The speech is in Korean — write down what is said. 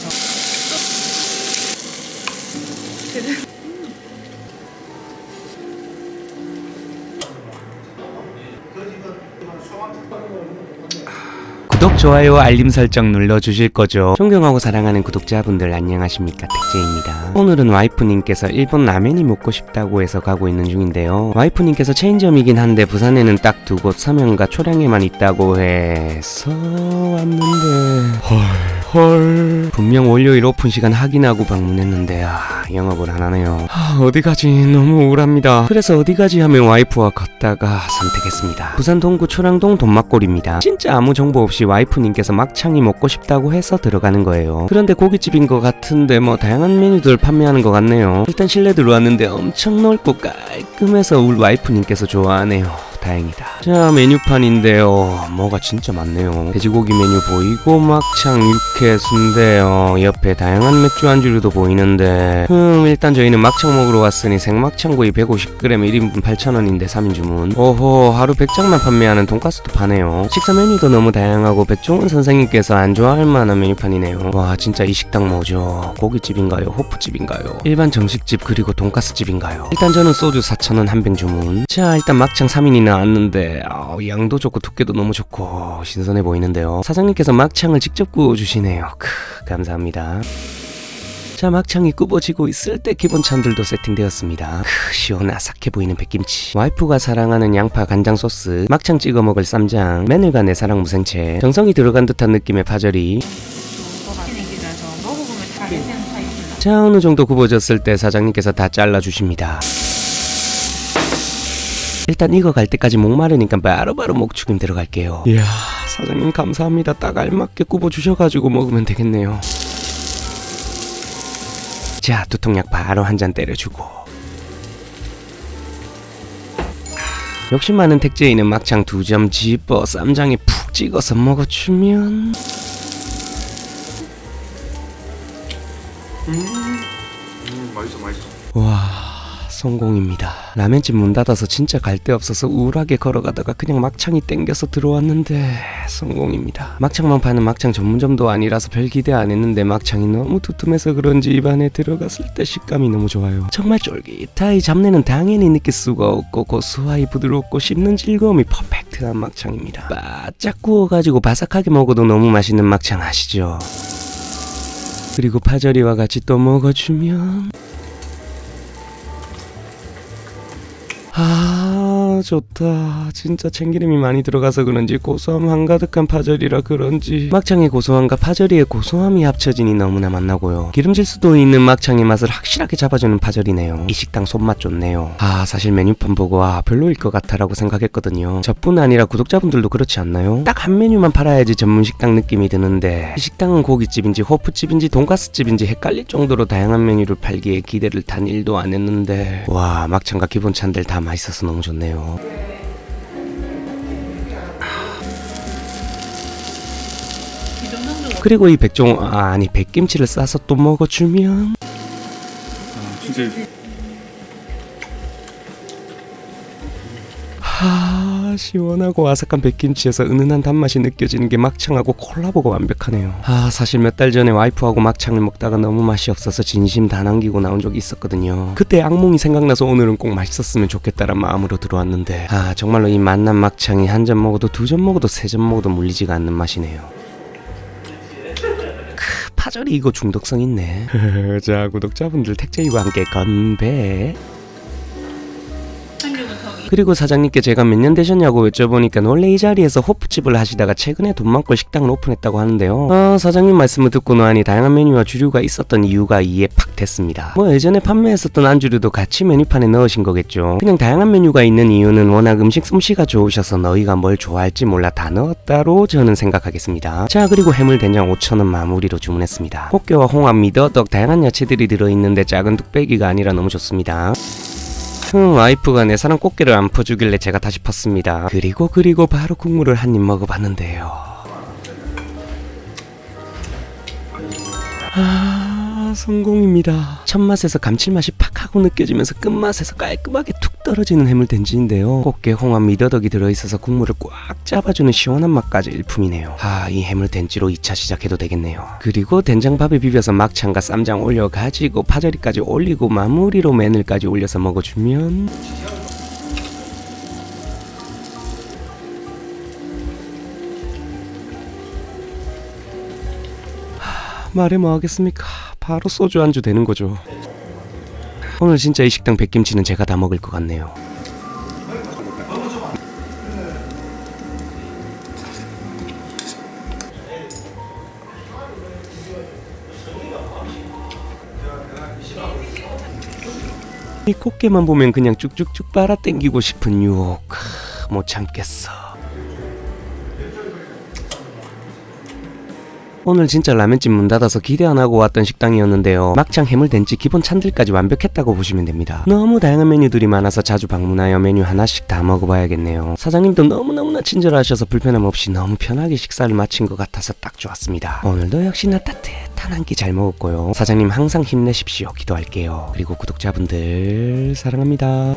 저. 구독, 좋아요, 알림 설정 눌러주실 거죠? 존경하고 사랑하는 구독자분들 안녕하십니까 택제입니다. 오늘은 와이프님께서 일본 라면이 먹고 싶다고 해서 가고 있는 중인데요. 와이프님께서 체인점이긴 한데 부산에는 딱 두 곳 서명과 초량에만 있다고 해서 왔는데 헐 헐 분명 월요일 오픈 시간 확인하고 방문했는데 아 영업을 안 하네요. 아, 어디 가지 너무 우울합니다. 그래서 어디 가지 하면 와이프와 걷다가 선택했습니다. 부산 동구 초량동 돈막골입니다. 진짜 아무 정보 없이 와이프님께서 막창이 먹고 싶다고 해서 들어가는 거예요. 그런데 고깃집인 것 같은데 뭐 다양한 메뉴들 판매하는 것 같네요. 일단 실내 들어왔는데 엄청 넓고 깔끔해서 우리 와이프님께서 좋아하네요. 다행이다. 자 메뉴판인데요. 뭐가 진짜 많네요. 돼지고기 메뉴 보이고 막창, 육회, 순대요. 옆에 다양한 맥주 안주류도 보이는데 음 일단 저희는 막창 먹으러 왔으니 생막창구이 150g 1인분 8,000원인데 3인 주문. 오호 하루 100장만 판매하는 돈가스도 파네요. 식사 메뉴도 너무 다양하고 백종원 선생님께서 안 좋아할 만한 메뉴판이네요. 와 진짜 이 식당 뭐죠? 고깃집인가요? 호프집인가요? 일반 정식집 그리고 돈가스집인가요? 일단 저는 소주 4,000원 한 병 주문. 자 일단 막창 3인이 나 왔는데 아우, 양도 좋고 두께도 너무 좋고 신선해 보이는데요. 사장님께서 막창을 직접 구워주시네요. 크 감사합니다. 자 막창이 굽어지고 있을 때 기본 찬들도 세팅되었습니다. 크, 시원하삭해 보이는 백김치, 와이프가 사랑하는 양파 간장 소스, 막창 찍어 먹을 쌈장, 내 사랑 무생채, 정성이 들어간 듯한 느낌의 파절이. 자 어느 정도 굽어졌을 때 사장님께서 다 잘라 주십니다. 일단 이거 갈 때까지 목마르니까 바로바로 목축임 들어갈게요. 이야 사장님 감사합니다. 딱 알맞게 굽어 주셔가지고 먹으면 되겠네요. 자 두통약 바로 한 잔 때려주고. 욕심 많은 택제이는 막창 두 점 집어 쌈장에 푹 찍어서 먹어주면 음 맛있어 맛있어 와 성공입니다. 라면집 문 닫아서 진짜 갈 데 없어서 우울하게 걸어가다가 그냥 막창이 땡겨서 들어왔는데 성공입니다. 막창만 파는 막창 전문점도 아니라서 별 기대 안 했는데 막창이 너무 두툼해서 그런지 입안에 들어갔을 때 식감이 너무 좋아요. 정말 쫄깃하이 잡내는 당연히 느낄 수가 없고 고소하이 부드럽고 씹는 즐거움이 퍼펙트한 막창입니다. 바짝 구워가지고 바삭하게 먹어도 너무 맛있는 막창 아시죠? 그리고 파절이와 같이 또 먹어주면 Ah. 아 좋다. 진짜 참기름이 많이 들어가서 그런지 고소함 한가득한 파절이라 그런지. 막창의 고소함과 파절이의 고소함이 합쳐지니 너무나 맛나고요. 기름질 수도 있는 막창의 맛을 확실하게 잡아주는 파절이네요. 이 식당 손맛 좋네요. 아 사실 메뉴판 보고 아 별로일 것 같아 라고 생각했거든요. 저뿐 아니라 구독자분들도 그렇지 않나요? 딱 한 메뉴만 팔아야지 전문 식당 느낌이 드는데 이 식당은 고깃집인지 호프집인지 돈가스집인지 헷갈릴 정도로 다양한 메뉴를 팔기에 기대를 단 1도 안 했는데. 와 막창과 기본 찬들 다 맛있어서 너무 좋네요 그리고 이 백종 아, 아니 백김치를 싸서 또 먹어주면. 아 진짜 하 시원하고 아삭한 백김치에서 은은한 단맛이 느껴지는 게 막창하고 콜라보가 완벽하네요. 아 사실 몇 달 전에 와이프하고 막창을 먹다가 너무 맛이 없어서 진심 다 남기고 나온 적이 있었거든요. 그때 악몽이 생각나서 오늘은 꼭 맛있었으면 좋겠다란 마음으로 들어왔는데. 아 정말로 이 맛난 막창이 한점 먹어도 두점 먹어도 세점 먹어도 물리지가 않는 맛이네요. 크, 파절이 이거 중독성 있네. 자 구독자분들 택제이와 함께 건배 그리고 사장님께 제가 몇 년 되셨냐고 여쭤보니까 원래 이 자리에서 호프집을 하시다가 최근에 돈만골 식당을 오픈했다고 하는데요. 아, 사장님 말씀을 듣고 나니 다양한 메뉴와 주류가 있었던 이유가 이해 팍 됐습니다. 뭐 예전에 판매했었던 안주류도 같이 메뉴판에 넣으신 거겠죠. 그냥 다양한 메뉴가 있는 이유는 워낙 음식 솜씨가 좋으셔서 너희가 뭘 좋아할지 몰라 다 넣었다로 저는 생각하겠습니다. 자 그리고 해물 된장 5,000원 마무리로 주문했습니다. 꽃게와 홍합, 미더덕 다양한 야채들이 들어있는데 작은 뚝배기가 아니라 너무 좋습니다. 흠, 와이프가 내 사랑 꽃게를 안 퍼주길래 제가 다시 펐습니다. 그리고 그리고 바로 국물을 한 입 먹어봤는데요. 아, 성공입니다. 첫 맛에서 감칠맛이 팍 하고 느껴지면서 끝맛에서 깔끔하게 툭 떨어지는 해물된지인데요. 꽃게, 홍합, 미더덕이 들어있어서 국물을 꽉 잡아주는 시원한 맛까지 일품이네요. 아, 이 해물된지로 2차 시작해도 되겠네요. 그리고 된장밥에 비벼서 막창과 쌈장 올려가지고 파절이까지 올리고 마무리로 마늘까지 올려서 먹어주면 말해 뭐 하겠습니까? 바로 소주 안주 되는 거죠. 오늘 진짜 이 식당 백김치는 제가 다 먹을 것 같네요. 이 꽃게만 보면 그냥 쭉쭉쭉 빨아 당기고 싶은 유혹 크, 못 참겠어. 오늘 진짜 라면집 문 닫아서 기대 안 하고 왔던 식당이었는데요. 막창 해물된지 기본 찬들까지 완벽했다고 보시면 됩니다. 너무 다양한 메뉴들이 많아서 자주 방문하여 메뉴 하나씩 다 먹어봐야겠네요. 사장님도 너무너무나 친절하셔서 불편함 없이 너무 편하게 식사를 마친 것 같아서 딱 좋았습니다. 오늘도 역시나 따뜻한 한 끼 잘 먹었고요. 사장님 항상 힘내십시오. 기도할게요. 그리고 구독자분들 사랑합니다.